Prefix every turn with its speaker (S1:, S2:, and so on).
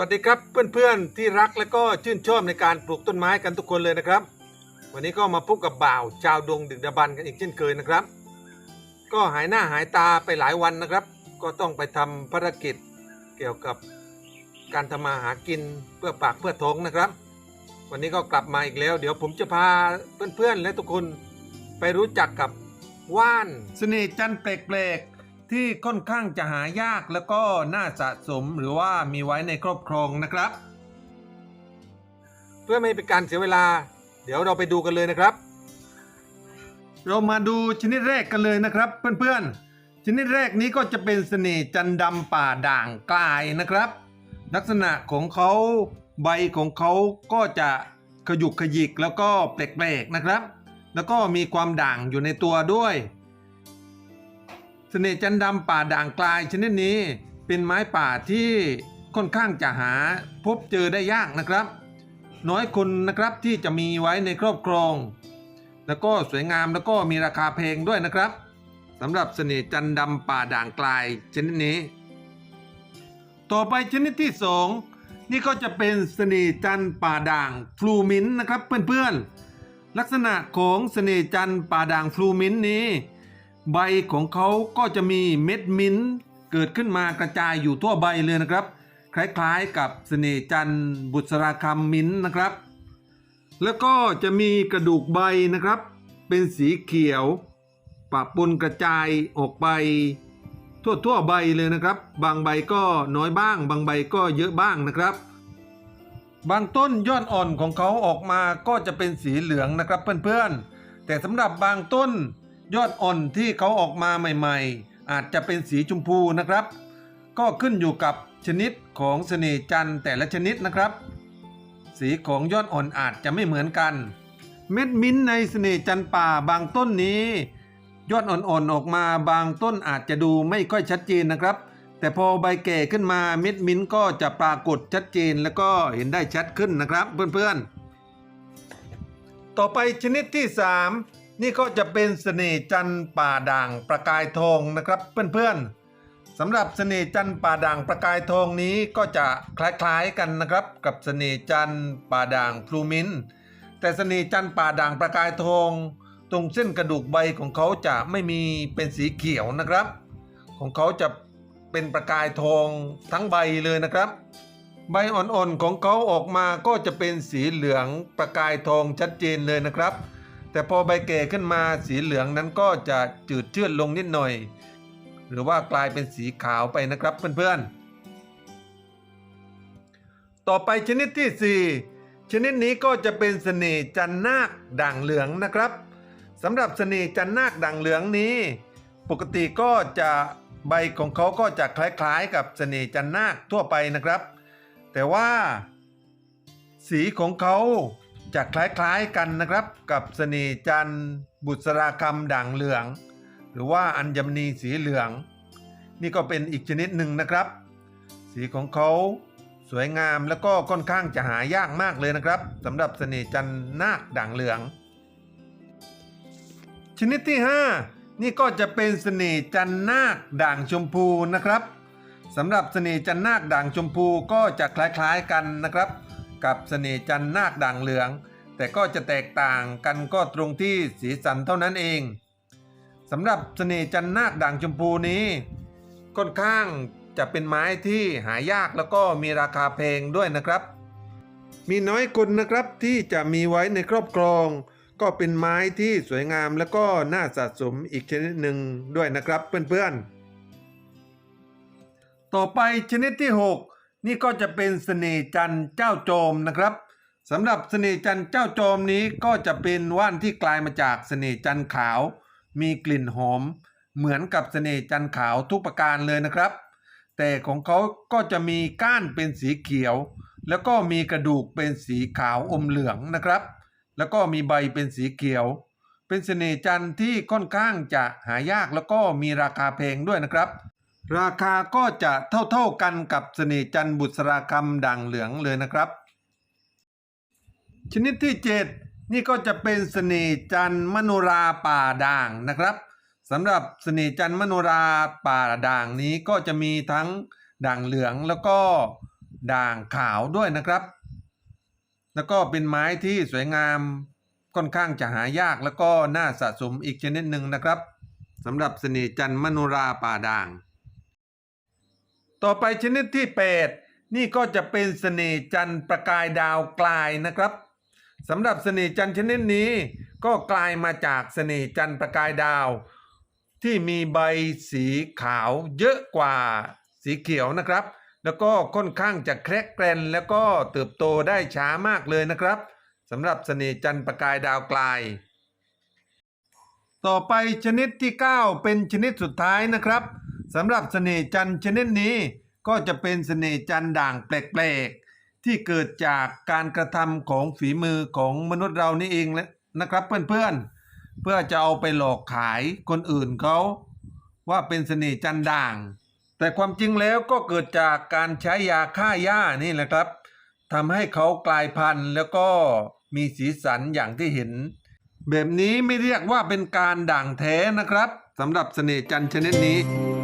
S1: วัสดีครับเพื่อนๆที่รักและก็ชื่นชอบในการปลูกต้นไม้กันทุกคนเลยนะครับ วันนี้ก็มาพบกับบ่าวชาวดวงดึกดำบรรกันอีกเช่นเคยนะครับ ก็หายหน้าหายตาไปหลายวันนะครับ ก็ต้องไปทำภารกิจเกี่ยวกับการทำมาหากินเพื่อปากเพื่อท้องนะครับ วันนี้ก็กลับมาอีกแล้ว เดี๋ยวผมจะพาเพื่อนๆและทุกคนไปรู้จักกับว่านสน่ห์จันทร์แปลกๆ ที่ค่อนข้างจะหายากแล้วก็น่าสะสมหรือว่ามีไว้ในครอบครองนะครับ เพื่อไม่ให้เป็นการเสียเวลา เดี๋ยวเราไปดูกันเลยนะครับ เรามาดูชนิดแรกกันเลยนะครับเพื่อนๆ ชนิดแรกนี้ก็จะเป็นเสน่ห์จันทร์ดำป่าด่างกลายนะครับ ลักษณะของเขาใบของเขาก็จะขยุกขยิกแล้วก็แปลกๆนะครับ แล้วก็มีความด่างอยู่ในตัวด้วย เสน่ห์จันดำป่าด่างกลายชนิดนี้เป็นไม้ป่าที่ค่อนข้างจะหาพบเจอได้ยากนะครับ น้อยคนนะครับที่จะมีไว้ในครอบครอง แล้วก็สวยงามแล้วก็มีราคาแพงด้วยนะครับสำหรับเสน่ห์จันดำป่าด่างกลายชนิดนี้ ต่อไปชนิดที่สองนี่ก็จะเป็นเสน่ห์จันป่าด่างฟลูมินนะครับเพื่อนๆลักษณะของเสน่ห์จันป่าด่างฟลูมินนี้ ใบของเขาก็จะมีเม็ดมิ้นท์เกิดขึ้นมากระจายอยู่ทั่วใบเลยนะครับ คล้ายๆกับเสน่จันทร์บุษราคำมิ้นท์นะครับ แล้วก็จะมีกระดูกใบนะครับ เป็นสีเขียวปะปนกระจายออกไปทั่วทั่วๆใบเลยนะครับ บางใบก็น้อยบ้าง บางใบก็เยอะบ้างนะครับ บางต้นยอดอ่อนของเขาออกมาก็จะเป็นสีเหลืองนะครับเพื่อนๆ แต่สำหรับบางต้น ยอดอ่อนที่เขาออกมาใหม่ๆ อาจจะเป็นสีชมพูนะครับ ก็ขึ้นอยู่กับชนิดของเสน่จันแต่ละชนิดนะครับ สีของยอดอ่อนอาจจะไม่เหมือนกัน เม็ดมิ้นในเสน่จันป่าบางต้นนี้ ยอดอ่อนๆออกมาบางต้นอาจจะดูไม่ค่อยชัดเจนนะครับ แต่พอใบแก่ขึ้นมาเม็ดมิ้นก็จะปรากฏชัดเจนแล้วก็เห็นได้ชัดขึ้นนะครับเพื่อนๆ ต่อไปชนิดที่ 3 นี่ก็จะเป็นเสน่ห์จันป่าด่างประกายทองนะครับเพื่อนๆสำหรับเสน่ห์จันป่าด่างประกายทองนี้ก็จะคล้ายๆกันนะครับ กับเสน่ห์จันป่าด่างพลูมินแต่เสน่ห์จันป่าด่างประกายทอง ตรงเส้นกระดูกใบของเขาจะไม่มีเป็นสีเขียวนะครับ ของเขาจะเป็นประกายทองทั้งใบเลยนะครับ ใบอ่อนๆของเขาออกมาก็จะเป็นสีเหลืองประกายทองชัดเจนเลยนะครับ แต่พอใบแก่ขึ้นมาสีเหลืองนั้นก็จะจืดชืดลงนิดหน่อย หรือว่ากลายเป็นสีขาวไปนะครับเพื่อนๆ ต่อไปชนิดที่ 4 ชนิดนี้ก็จะเป็นเสน่จันนาคด่างเหลืองนะครับสำหรับเสน่จันนาคด่างเหลืองนี้ ปกติก็จะใบของเขาก็จะคล้ายๆ กับเสน่จันนาคทั่วไปนะครับ แต่ว่า สีของเขา จะคล้ายๆกันนะครับ กับเสน่จันบุษราคำด่างเหลือง หรือว่าอัญมณีสีเหลือง นี่ก็เป็นอีกชนิดหนึ่งนะครับ สีของเขาสวยงามแล้วก็ค่อนข้างจะหายากมากเลยนะครับสำหรับเสน่จันนาคด่างเหลือง ชนิดที่ 5 นี่ก็จะเป็นเสน่จันนาคด่างชมพูนะครับสำหรับเสน่จันนาคด่างชมพูก็จะคล้ายๆกันนะครับ กับเสน่ห์จันนาคด่างเหลือง แต่ก็จะแตกต่างกันก็ตรงที่สีสันเท่านั้นเองสำหรับเสน่ห์จันนาคด่างชมพูนี้ ค่อนข้างจะเป็นไม้ที่หายากแล้วก็มีราคาแพงด้วยนะครับ มีน้อยคนนะครับที่จะมีไว้ในครอบครอง ก็เป็นไม้ที่สวยงามแล้วก็น่าสะสมอีกชนิดหนึ่งด้วยนะครับเพื่อนๆ ต่อไปชนิดที่ 6 นี่ก็จะเป็นเสน่ห์จันทร์เจ้าโจมนะครับสำหรับเสน่ห์จันทร์เจ้าโจมนี้ก็จะเป็นว่านที่กลายมาจากเสน่ห์จันทร์ขาว มีกลิ่นหอม เหมือนกับเสน่ห์จันทร์ขาวทุกประการเลยนะครับ แต่ของเขาก็จะมีก้านเป็นสีเขียว แล้วก็มีกระดูกเป็นสีขาวอมเหลืองนะครับ แล้วก็มีใบเป็นสีเขียว เป็นเสน่ห์จันทร์ที่ค่อนข้างจะหายากแล้วก็มีราคาแพงด้วยนะครับ ราคาก็จะเท่าๆกันกับเสน่จันบุษราคำด่างเหลืองเลยนะครับ ชนิดที่ 7 นี่ก็จะเป็นเสน่จันมโนราป่าด่างนะครับสำหรับเสน่จันมโนราป่าด่างนี้ก็จะมีทั้งด่างเหลืองแล้วก็ด่างขาวด้วยนะครับ แล้วก็เป็นไม้ที่สวยงามค่อนข้างจะหายากแล้วก็น่าสะสมอีกชนิดหนึ่งนะครับสำหรับเสน่จันมโนราป่าด่าง ต่อไปชนิดที่ 8 นี่ก็จะเป็นเสน่จันประกายดาวกลายนะครับสำหรับเสน่จันชนิดนี้ ก็กลายมาจากเสน่จันประกายดาว ที่มีใบสีขาวเยอะกว่าสีเขียวนะครับ แล้วก็ค่อนข้างจะแครกแกรนแล้วก็เติบโตได้ช้ามากเลยนะครับสำหรับเสน่จันประกายดาวกลาย ต่อไปชนิดที่ 9 เป็นชนิดสุดท้ายนะครับ สำหรับเสน่ห์จันทร์ชนิดนี้ก็จะเป็นเสน่ห์จันทร์ด่างแปลกๆ ที่เกิดจากการกระทำของฝีมือของมนุษย์เรานี่เองและนะครับเพื่อนๆ เพื่อจะเอาไปหลอกขายคนอื่นเขาว่าเป็นเสน่ห์จันทร์ด่าง แต่ความจริงแล้วก็เกิดจากการใช้ยาฆ่าหญ้านี่แหละครับทำให้เขากลายพันธุ์แล้วก็มีสีสันอย่างที่เห็น แบบนี้ไม่เรียกว่าเป็นการด่างแท้นะครับสำหรับเสน่ห์จันทร์ชนิดนี้